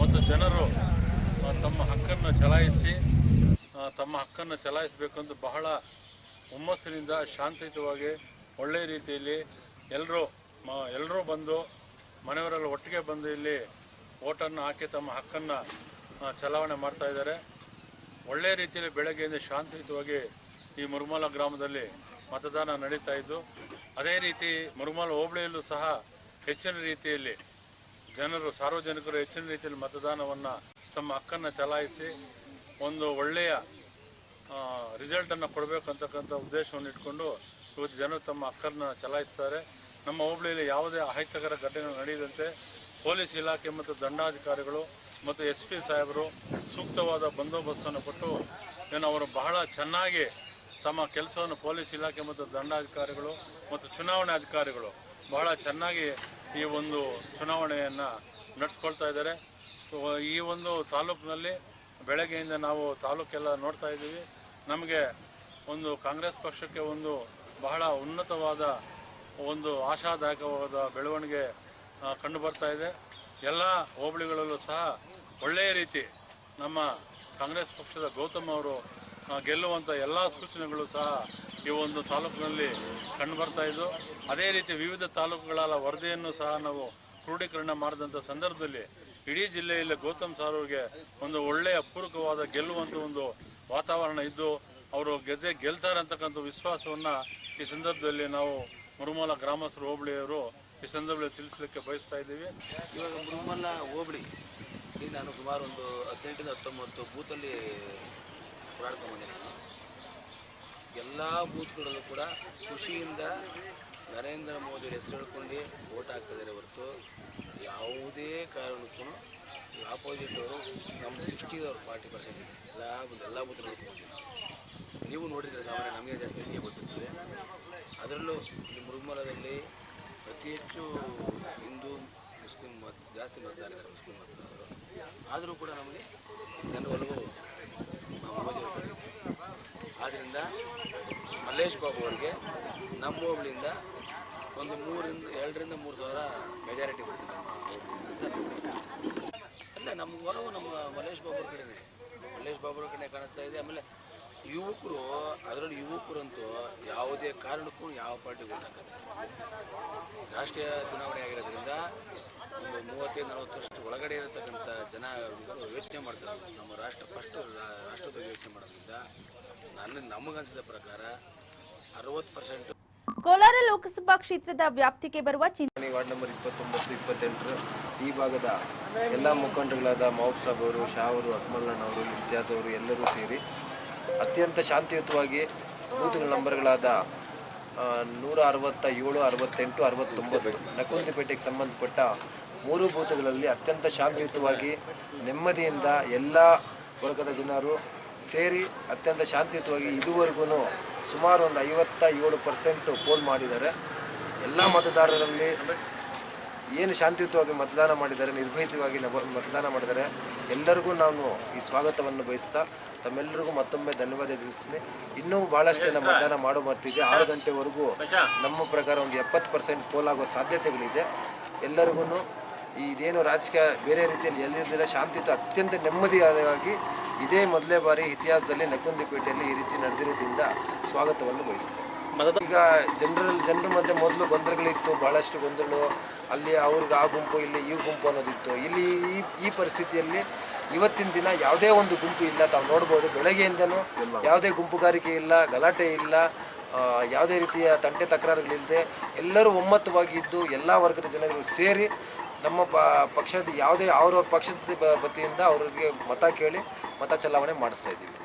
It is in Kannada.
ಮತ್ತು ಜನರು ತಮ್ಮ ಹಕ್ಕನ್ನು ಚಲಾಯಿಸಿ ತಮ್ಮ ಹಕ್ಕನ್ನು ಚಲಾಯಿಸಬೇಕೆಂದು ಬಹಳ ಹುಮ್ಮಸ್ಸಿನಿಂದ, ಶಾಂತಿಯುತವಾಗಿ ಒಳ್ಳೆಯ ರೀತಿಯಲ್ಲಿ ಎಲ್ಲರೂ ಎಲ್ಲರೂ ಬಂದು, ಮನೆಯವರೆಲ್ಲ ಒಟ್ಟಿಗೆ ಬಂದು ಇಲ್ಲಿ ಓಟನ್ನು ಹಾಕಿ ತಮ್ಮ ಹಕ್ಕನ್ನು ಚಲಾವಣೆ ಮಾಡ್ತಾ ಇದ್ದಾರೆ. ಒಳ್ಳೆಯ ರೀತಿಯಲ್ಲಿ ಬೆಳಗ್ಗೆಯಿಂದ ಶಾಂತಿಯುತವಾಗಿ ಈ ಮುರುಮಾಲ ಗ್ರಾಮದಲ್ಲಿ ಮತದಾನ ನಡೀತಾ ಇದ್ದು, ಅದೇ ರೀತಿ ಮುರುಮಾಲ ಹೋಬಳಿಯಲ್ಲೂ ಸಹ ಹೆಚ್ಚಿನ ರೀತಿಯಲ್ಲಿ ಜನರು ಸಾರ್ವಜನಿಕರು ಹೆಚ್ಚಿನ ರೀತಿಯಲ್ಲಿ ಮತದಾನವನ್ನು ತಮ್ಮ ಹಕ್ಕನ್ನು ಚಲಾಯಿಸಿ ಒಂದು ಒಳ್ಳೆಯ ರಿಸಲ್ಟನ್ನು ಕೊಡಬೇಕು ಅಂತಕ್ಕಂಥ ಉದ್ದೇಶವನ್ನು ಇಟ್ಕೊಂಡು ಇವತ್ತು ಜನರು ತಮ್ಮ ಹಕ್ಕನ್ನು ಚಲಾಯಿಸ್ತಾರೆ. ನಮ್ಮ ಹೋಬಳಿಯಲ್ಲಿ ಯಾವುದೇ ಅಹಿತಕರ ಘಟನೆಗಳು ನಡೆಯದಂತೆ ಪೊಲೀಸ್ ಇಲಾಖೆ ಮತ್ತು ದಂಡಾಧಿಕಾರಿಗಳು ಮತ್ತು ಎಸ್ ಪಿ ಸಾಹೇಬರು ಸೂಕ್ತವಾದ ಬಂದೋಬಸ್ತನ್ನು ಕೊಟ್ಟು ಏನು ಅವರು ಬಹಳ ಚೆನ್ನಾಗಿ ತಮ್ಮ ಕೆಲಸವನ್ನು ಪೊಲೀಸ್ ಇಲಾಖೆ ಮತ್ತು ದಂಡಾಧಿಕಾರಿಗಳು ಮತ್ತು ಚುನಾವಣಾ ಅಧಿಕಾರಿಗಳು ಬಹಳ ಚೆನ್ನಾಗಿ ಈ ಒಂದು ಚುನಾವಣೆಯನ್ನು ನಡೆಸ್ಕೊಳ್ತಾ ಇದ್ದಾರೆ. ಈ ಒಂದು ತಾಲೂಕಿನಲ್ಲಿ ಬೆಳಗ್ಗೆಯಿಂದ ನಾವು ತಾಲೂಕೆಲ್ಲ ನೋಡ್ತಾ ಇದ್ದೀವಿ. ನಮಗೆ ಒಂದು ಕಾಂಗ್ರೆಸ್ ಪಕ್ಷಕ್ಕೆ ಒಂದು ಬಹಳ ಉನ್ನತವಾದ ಒಂದು ಆಶಾದಾಯಕವಾದ ಬೆಳವಣಿಗೆ ಕಂಡು ಬರ್ತಾ ಇದೆ. ಎಲ್ಲ ಹೋಬಳಿಗಳಲ್ಲೂ ಸಹ ಒಳ್ಳೆಯ ರೀತಿ ನಮ್ಮ ಕಾಂಗ್ರೆಸ್ ಪಕ್ಷದ ಗೌತಮ್ ಅವರು ಗೆಲ್ಲುವಂಥ ಎಲ್ಲ ಸೂಚನೆಗಳು ಸಹ ಈ ಒಂದು ತಾಲೂಕಿನಲ್ಲಿ ಕಂಡುಬರ್ತಾ ಇದ್ದು, ಅದೇ ರೀತಿ ವಿವಿಧ ತಾಲೂಕುಗಳ ವರದಿಯನ್ನು ಸಹ ನಾವು ಕ್ರೋಢೀಕರಣ ಮಾಡಿದಂಥ ಸಂದರ್ಭದಲ್ಲಿ ಇಡೀ ಜಿಲ್ಲೆಯಲ್ಲಿ ಗೌತಮ್ ಸಾರ್ ಅವರಿಗೆ ಒಂದು ಒಳ್ಳೆಯ ಪೂರಕವಾದ ಗೆಲ್ಲುವಂಥ ಒಂದು ವಾತಾವರಣ ಇದ್ದು, ಅವರು ಗೆದ್ದೆ ಗೆಲ್ತಾರೆ ಅಂತಕ್ಕಂಥ ವಿಶ್ವಾಸವನ್ನು ಈ ಸಂದರ್ಭದಲ್ಲಿ ನಾವು ಮುರುಮಲ ಗ್ರಾಮಸ್ಥರು ಹೋಬಳಿಯವರು ಈ ಸಂದರ್ಭದಲ್ಲಿ ತಿಳಿಸಲಿಕ್ಕೆ ಬಯಸ್ತಾ ಇದ್ದೀವಿ. ಇವಾಗ ಮುರುಮಲ್ಲ ಹೋಬಳಿ ನಾನು ಸುಮಾರು ಒಂದು ಹದಿನೆಂಟರಿಂದ ಹತ್ತೊಂಬತ್ತು ಬೂತಲ್ಲಿ ನಾನು ಎಲ್ಲ ಬೂತ್ಗಳಲ್ಲೂ ಕೂಡ ಖುಷಿಯಿಂದ ನರೇಂದ್ರ ಮೋದಿ ಹೆಸರು ಓಟ್ ಹಾಕ್ತಿದ್ದಾರೆ ಹೊರತು ಯಾವುದೇ ಕಾರಣಕ್ಕೂ ಆಪೋಸಿಟ್ ಅವರು ನಮ್ಮ ಸಿಕ್ಸ್ಟಿದವ್ರು ಫಾರ್ಟಿ ಪರ್ಸೆಂಟ್ ಇದೆ. ಎಲ್ಲ ಎಲ್ಲ ಬೂತ್ಗಳು ನೀವು ನೋಡಿದರೆ ಸಾಮಾನ್ಯ ನಮಗೆ ಜಾಸ್ತಿ ನಿಮಗೆ ಗೊತ್ತಿರ್ತದೆ. ಅದರಲ್ಲೂ ಈ ಮುರುಮಲದಲ್ಲಿ ಅತಿ ಹೆಚ್ಚು ಹಿಂದೂ, ಮುಸ್ಲಿಂ ಮತ, ಜಾಸ್ತಿ ಮತದಾರಿದ್ದಾರೆ ಮುಸ್ಲಿಂ ಮತದಾರರು. ಆದರೂ ಕೂಡ ನಮಗೆ ಜನರ ಒಲವು ನಾವು ಮೋದಿ ಅವರು ಬಂದಿದೆ ಆದ್ದರಿಂದ ಮಲ್ಲೇಶ್ ಬಾಬು ಅವರಿಗೆ ನಮ್ಮ ಹೋಬಳಿಯಿಂದ ಒಂದು ಮೂರಿಂದ, ಎರಡರಿಂದ ಮೂರು ಸಾವಿರ ಮೆಜಾರಿಟಿ ಬರ್ತದೆ ಅಲ್ಲ, ನಮ್ಮ ಒಲವು ನಮ್ಮ ಮಲ್ಲೇಶ್ ಬಾಬು ಕಡೆನೇ. ಮಲ್ಲೇಶ್ ಬಾಬು ಕಡೆ ಕಾಣಿಸ್ತಾ ಇದೆ. ಆಮೇಲೆ ಯುವಕರು, ಅದರಲ್ಲಿ ಯುವಕರಂತೂ ಯಾವುದೇ ಕಾರಣಕ್ಕೂ ಯಾವ ಪಾರ್ಟಿಗೆ ರಾಷ್ಟ್ರೀಯ ಚುನಾವಣೆ ಆಗಿರೋದ್ರಿಂದ ಒಂದು ಮೂವತ್ತೈದು ನಲವತ್ತರಷ್ಟು ಒಳಗಡೆ ಇರತಕ್ಕಂಥ ಜನ ಯೋಚನೆ ಮಾಡ್ತಾರೆ. ನಮ್ಮ ರಾಷ್ಟ್ರ, ಫಸ್ಟ್ ರಾಷ್ಟ್ರದ ಯೋಚನೆ ಮಾಡೋದ್ರಿಂದ ನನ್ನ, ನಮಗನ್ಸಿದ ಪ್ರಕಾರ ಅರವತ್ತು ಪರ್ಸೆಂಟ್. ಕೋಲಾರ ಲೋಕಸಭಾ ಕ್ಷೇತ್ರದ ವ್ಯಾಪ್ತಿಗೆ ಬರುವ ಚಿಂತನೆ ವಾರ್ಡ್ ನಂಬರ್ ಇಪ್ಪತ್ತೊಂಬತ್ತು ಇಪ್ಪತ್ತೆಂಟರ ಈ ಭಾಗದ ಎಲ್ಲ ಮುಖಂಡರುಗಳಾದ ಮೌಬ್ ಸಾಬ್ ಅವರು ಶಾ ಅವರು ಅಕ್ಮಲ್ಲಣ್ಣ ಅವರು ಇಮ್ತಿಯಾಜ್ ಅವರು ಎಲ್ಲರೂ ಸೇರಿ ಅತ್ಯಂತ ಶಾಂತಿಯುತವಾಗಿ ಬೂತ್ಗಳ ನಂಬರ್ಗಳಾದ ನೂರ ಅರವತ್ತ ಏಳು ಅರವತ್ತೆಂಟು ಅರವತ್ತೊಂಬತ್ತು ನಕುಂದಿಪೇಟೆಗೆ ಸಂಬಂಧಪಟ್ಟ ಮೂರು ಬೂತ್ಗಳಲ್ಲಿ ಅತ್ಯಂತ ಶಾಂತಿಯುತವಾಗಿ ನೆಮ್ಮದಿಯಿಂದ ಎಲ್ಲ ವರ್ಗದ ಜನರು ಸೇರಿ ಅತ್ಯಂತ ಶಾಂತಿಯುತವಾಗಿ ಇದುವರೆಗೂ ಸುಮಾರು ಒಂದು ಐವತ್ತ ಏಳು ಪರ್ಸೆಂಟು ಪೋಲ್ ಮಾಡಿದ್ದಾರೆ. ಎಲ್ಲ ಮತದಾರರಲ್ಲಿ ಏನು ಶಾಂತಿಯುತವಾಗಿ ಮತದಾನ ಮಾಡಿದ್ದಾರೆ, ನಿರ್ಭೀತವಾಗಿ ಮತದಾನ ಮಾಡಿದ್ದಾರೆ. ಎಲ್ಲರಿಗೂ ನಾನು ಈ ಸ್ವಾಗತವನ್ನು ಬಯಸ್ತಾ ತಮ್ಮೆಲ್ಲರಿಗೂ ಮತ್ತೊಮ್ಮೆ ಧನ್ಯವಾದ ತಿಳಿಸ್ತೀನಿ. ಇನ್ನೂ ಭಾಳಷ್ಟು ಜನ ಮತದಾನ ಮಾಡೋ ಮತ್ತಿದೆ ಆರು ಗಂಟೆವರೆಗೂ ನಮ್ಮ ಪ್ರಕಾರ ಒಂದು ಎಪ್ಪತ್ತು ಪರ್ಸೆಂಟ್ ಪೋಲ್ ಆಗೋ ಸಾಧ್ಯತೆಗಳಿದೆ. ಎಲ್ಲರಿಗೂ ಇದೇನು ರಾಜಕೀಯ, ಬೇರೆ ರೀತಿಯಲ್ಲಿ ಎಲ್ಲಿರಲಿಲ್ಲ ಶಾಂತಿಯುತ ಅತ್ಯಂತ ನೆಮ್ಮದಿಯಾಗಿ ಇದೇ ಮೊದಲೇ ಬಾರಿ ಇತಿಹಾಸದಲ್ಲಿ ನಕುಂದಿಪೇಟೆಯಲ್ಲಿ ಈ ರೀತಿ ನಡೆದಿರೋದ್ರಿಂದ ಸ್ವಾಗತವನ್ನು ಬಯಸುತ್ತೆ ಈಗ ಜನರಲ್ಲಿ ಜನರ ಮಧ್ಯೆ ಮೊದಲು ಗೊಂದಲಗಳಿತ್ತು ಭಾಳಷ್ಟು ಗೊಂದಲಗಳು. ಅಲ್ಲಿ ಅವ್ರಿಗೆ ಆ ಗುಂಪು ಇಲ್ಲಿ ಈ ಗುಂಪು ಅನ್ನೋದಿತ್ತು. ಇಲ್ಲಿ ಈ ಈ ಪರಿಸ್ಥಿತಿಯಲ್ಲಿ ಇವತ್ತಿನ ದಿನ ಯಾವುದೇ ಒಂದು ಗುಂಪು ಇಲ್ಲ. ತಾವು ನೋಡ್ಬೋದು ಬೆಳಗ್ಗೆಯಿಂದನೂ ಯಾವುದೇ ಗುಂಪುಗಾರಿಕೆ ಇಲ್ಲ ಗಲಾಟೆ ಇಲ್ಲ ಯಾವುದೇ ರೀತಿಯ ತಂಟೆ ತಕರಾರುಗಳಿಲ್ಲದೆ ಎಲ್ಲರೂ ಒಮ್ಮತವಾಗಿದ್ದು ಎಲ್ಲ ವರ್ಗದ ಜನಗಳು ಸೇರಿ ನಮ್ಮ ಪ ಪಕ್ಷದ ಯಾವುದೇ ಅವ್ರವ್ರ ಪಕ್ಷದ ವತಿಯಿಂದ ಅವರಿಗೆ ಮತ ಕೇಳಿ ಮತ ಚಲಾವಣೆ ಮಾಡಿಸ್ತಾ ಇದ್ದೀವಿ.